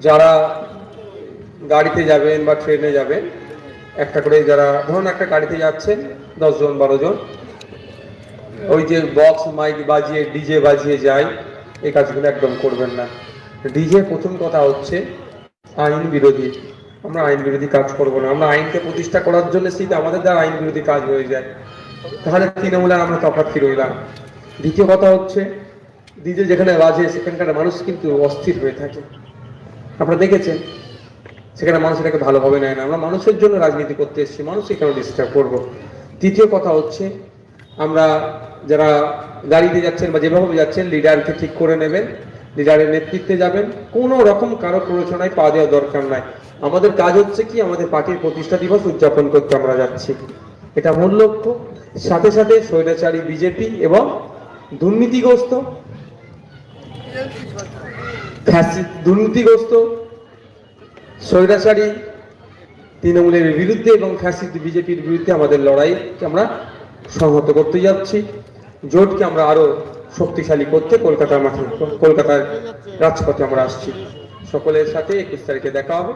যারা গাড়িতে যাবেন বা ট্রেনে যাবেন, একটা করে যারা, ধরুন একটা গাড়িতে যাচ্ছেন, দশজন বারো জন ওই যে বক্স মাইক বাজিয়ে ডিজে বাজিয়ে যায়, এই কাজগুলো একদম করবেন না। ডিজে প্রথম কথা হচ্ছে আইন বিরোধী। আমরা আইন বিরোধী কাজ করব না। আমরা আইনকে প্রতিষ্ঠা করার জন্য সেই আমাদের দ্বারা আইন বিরোধী কাজ হয়ে যায়। তাহলে তৃণমূলে আমরা তফাৎ কি রইলাম দ্বিতীয় কথা হচ্ছে ডিজে যেখানে বাজে, সেখানকার মানুষ কিন্তু অস্থির হয়ে থাকে। আপনারা দেখেছেন, সেখানে মানুষ এটাকে ভালোভাবে নেয় না। আমরা মানুষের জন্য রাজনীতি করতে এসেছি মানুষকে কেন ডিস্টার্ব করব? তৃতীয় কথা হচ্ছে, আমরা যারা গাড়িতে যাচ্ছেন বা যেভাবে যাচ্ছেন, লিডারকে ঠিক করে নেবেন, লিডারের নেতৃত্বে যাবেন। কোনো রকম কারও প্ররোচনায় পা দেওয়ার দরকার নাই। আমাদের কাজ হচ্ছে কি, আমাদের পার্টির প্রতিষ্ঠা দিবস উদযাপন করতে আমরা যাচ্ছি। এটা মূল লক্ষ্য। সাথে সাথে স্বৈরাচারী বিজেপি এবং দুর্নীতিগ্রস্ত। দুর্নীতিগ্রস্ত, স্বৈরাচারী তৃণমূলের বিরুদ্ধে এবং ফ্যাসিস্ট বিজেপির বিরুদ্ধে আমাদের লড়াইকে আমরা সংহত করতে যাচ্ছি। জোটকে আমরা আরও শক্তিশালী করতে কলকাতার মাঠে, কলকাতার রাজপথে আমরা আসছি। সকলের সাথে একুশ তারিখে দেখা হবে।